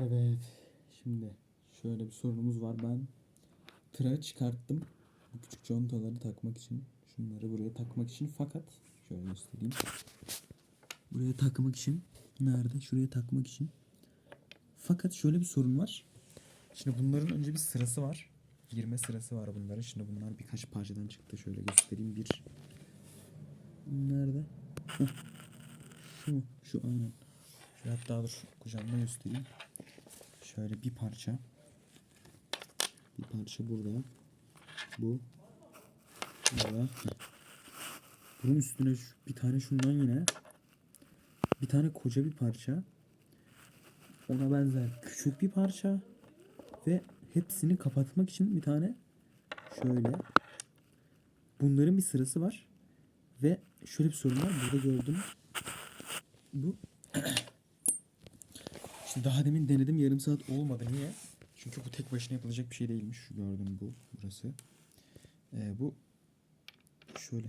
Evet. Şimdi şöyle bir sorunumuz var. Ben tırağı çıkarttım. Bu küçük contaları takmak için. Şunları buraya takmak için. Fakat şöyle göstereyim. Buraya takmak için. Nerede? Şuraya takmak için. Fakat şöyle bir sorun var. Şimdi bunların önce bir sırası var. Girme sırası var bunların. Şimdi bunlar birkaç parçadan çıktı. Şöyle göstereyim. Bir. Nerede? Heh. Şu mu? Şu aynen. Hatta dur kucağımda göstereyim. Şöyle bir parça. Bir parça burada. Bu. Burada. Bunun üstüne şu- bir tane şundan yine. Bir tane koca bir parça. Ona benzer küçük bir parça. Ve hepsini kapatmak için bir tane şöyle. Bunların bir sırası var. Ve şöyle bir sorun var. Burada gördüm. Bu Şimdi daha demin denedim yarım saat olmadı. Niye? Çünkü bu tek başına yapılacak bir şey değilmiş. Şu gördüm bu. Burası. Ee, bu şöyle.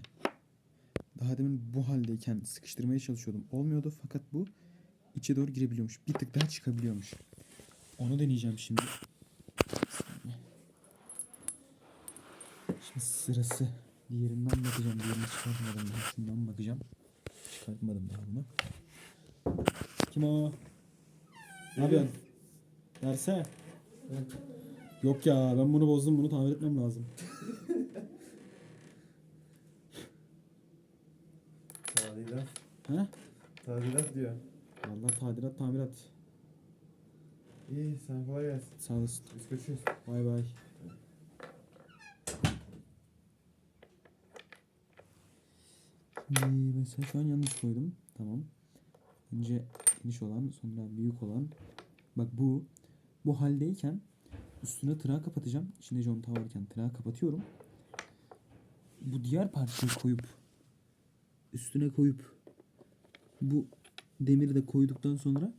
Daha demin bu haldeyken sıkıştırmaya çalışıyordum. Olmuyordu fakat bu içe doğru girebiliyormuş. Bir tık daha çıkabiliyormuş. Onu deneyeceğim şimdi. Şimdi sırası. Diğerinden bakacağım. Diğerini çıkartmadım. Şundan bakacağım. Çıkartmadım daha bunu. Kim o? Ne yapıyorsun? Versene. Yok ya ben bunu bozdum bunu tamir etmem lazım. Tadilat. He? Tadilat diyor. Vallahi tadilat tamirat. İyi sen kolay gelsin. Sağ olasın. Biz kaçıyoruz. Bay bay. Şimdi mesela şu an yanlış koydum. Geniş olan sonra büyük olan. Bak bu. Bu haldeyken üstüne tırağı kapatacağım. İçinde conta varken tırağı kapatıyorum. Bu diğer parçayı koyup üstüne koyup bu demiri de koyduktan sonra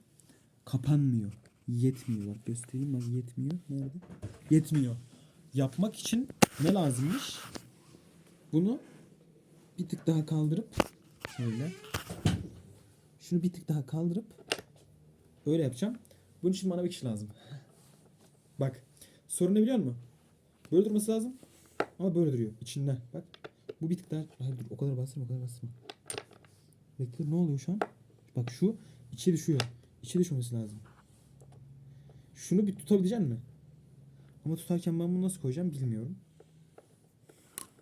kapanmıyor. Yetmiyor bak göstereyim bak yetmiyor. Nerede? Yetmiyor. Yapmak için ne lazımmış? Bunu bir tık daha kaldırıp şöyle şunu bir tık daha kaldırıp öyle yapacağım. Bunun için bana bir kişi lazım. Bak sorun ne biliyor musun? Böyle durması lazım ama böyle duruyor içinde. Bak bu bir tık daha hayır dur o kadar bastırma o kadar bastırma. Bekle ne oluyor şu an? Bak şu içe düşüyor. İçe düşmesi lazım. Şunu bir tutabilecek mi? Ama tutarken ben bunu nasıl koyacağım bilmiyorum.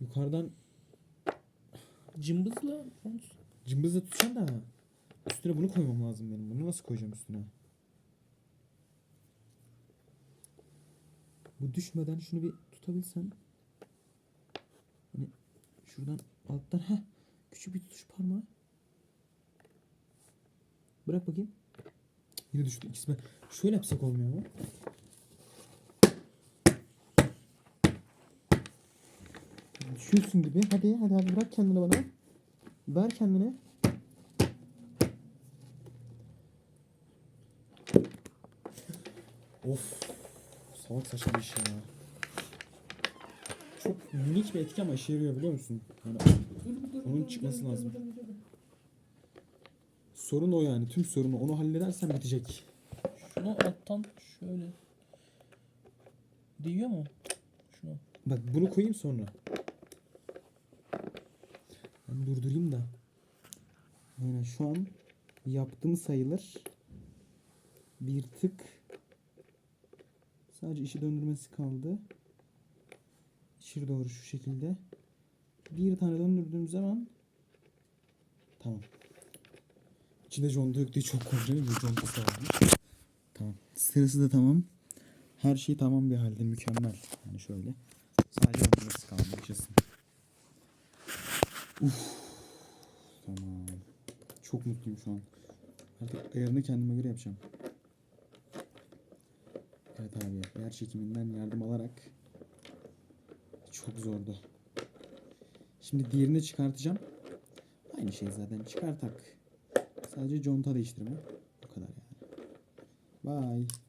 Yukarıdan Cımbızla cımbızla tutacağım da üstüne bunu koymam lazım benim. Bunu nasıl koyacağım üstüne? Bu düşmeden şunu bir tutabilsem. Hani şuradan alttan ha küçük bir tutuş parmağı. Bırak bakayım. Yine düştü ikisi. ben- Şöyle yapsak olmuyor mu? Düşüyorsun gibi. Hadi hadi hadi bırak kendini bana. Ver kendini. Of. Salak saçma bir şey ya. Çok minik bir etki ama işe yarıyor biliyor musun? Yani onun çıkması lazım. Sorun o yani. Tüm sorunu onu halledersen bitecek. Şunu alttan şöyle. Değiyor mu? Şunu. Bak bunu koyayım sonra. Ben durdurayım da. Aynen şu an yaptığım sayılır. Bir tık. Sadece işi döndürmesi kaldı. İçeri doğru şu şekilde. Bir tane döndürdüğüm zaman tamam. İçinde conta yok diye çok korkuyorum. Bu contası varmış. Tamam. Sırası da tamam. Her şey tamam bir halde. Mükemmel. Yani şöyle. Sadece döndürmesi kaldı. Yaşasın. Uf. Tamam. Çok mutluyum şu an. Artık ayarını kendime göre yapacağım. Evet abi. Yer çekiminden yardım alarak çok zordu. Şimdi diğerini çıkartacağım. Aynı şey zaten çıkartak. Sadece conta değiştirme. O kadar yani. Bye.